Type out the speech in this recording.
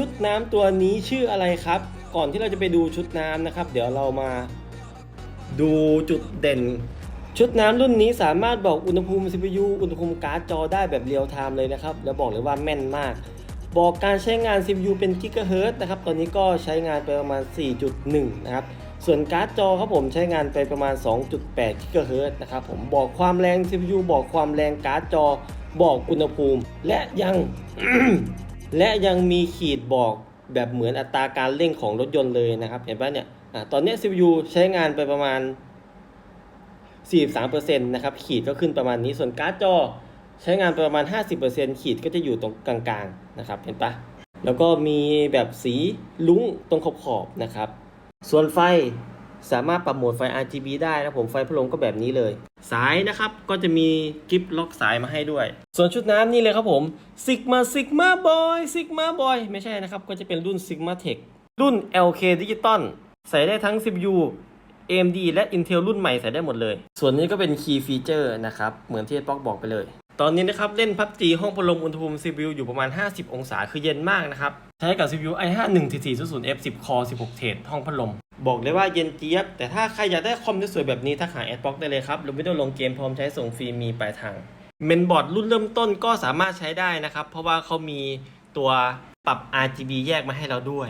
ชุดน้ำตัวนี้ชื่ออะไรครับ ก่อนที่เราจะไปดูชุดน้ำนะครับ เดี๋ยวเรามาดูจุดเด่น ชุดน้ำรุ่นนี้สามารถบอกอุณหภูมิ CPU อุณหภูมิการ์ดจอได้แบบเรียลไทม์เลยนะครับ แล้วบอกเลยว่าแม่นมาก บอกการใช้งาน CPU เป็นกิกะเฮิรต์นะครับ ตอนนี้ก็ใช้งานไปประมาณ 4.1 นะครับ ส่วนการ์ดจอครับผมใช้งานไปประมาณ 2.8กิกะเฮิรต์นะครับผมบอกความแรง CPU บอกความแรงการ์ดจอ บอกอุณหภูมิ และยัง และยังมีขีดบอกแบบเหมือนอัตราการเร่งของรถยนต์เลยนะครับ เห็นปะเนี่ยอตอนนี้ CPU ใช้งานไปประมาณ 43%นะครับ ขีดก็ขึ้นประมาณนี้ ส่วนการ์ดจอใช้งานไปประมาณ 50%ขีดก็จะอยู่ตรงกลางๆนะครับ เห็นปะแล้วก็มีแบบสีลุ้งตรงขอบๆนะครับ ส่วนไฟสามารถปรับโหมดไฟ RGB ได้นะผมไฟพัดลมก็แบบนี้เลย สายนะครับ ก็จะมีกิฟล็อกสายมาให้ด้วย ส่วนชุดน้ำนี่เลยครับผม Sigma Sigma Boy Sigma Boy ไม่ใช่นะครับ ก็จะเป็นรุ่น Sigma Tech รุ่น LK Digital ใส่ได้ทั้ง CPU AMD และ Intel รุ่นใหม่ใส่ได้หมดเลย ส่วนนี้ก็เป็น Key Feature นะครับ เหมือนที่ป๊อกบอกไปเลย ตอนนี้นะครับ เล่น PUBG ห้องพัดลมอุณหภูมิ CPU อยู่ประมาณ 50 องศาคือเย็นมากนะครับ ใช้กับ CPU i5 14400F 10 Core 16 เทรดห้องพัดลม บอกเลยว่าเย็นเจี๊ยบ แต่ถ้าใครอยากได้คอมที่สวยแบบนี้ทักหาแอดบ็อกได้เลยครับหรือไม่ต้องลงเกมพร้อมใช้ส่งฟรีมีปลายทางเมนบอร์ดรุ่นเริ่มต้นก็สามารถใช้ได้นะครับ เพราะว่าเขามีตัวปรับ RGB แยกมาให้เราด้วย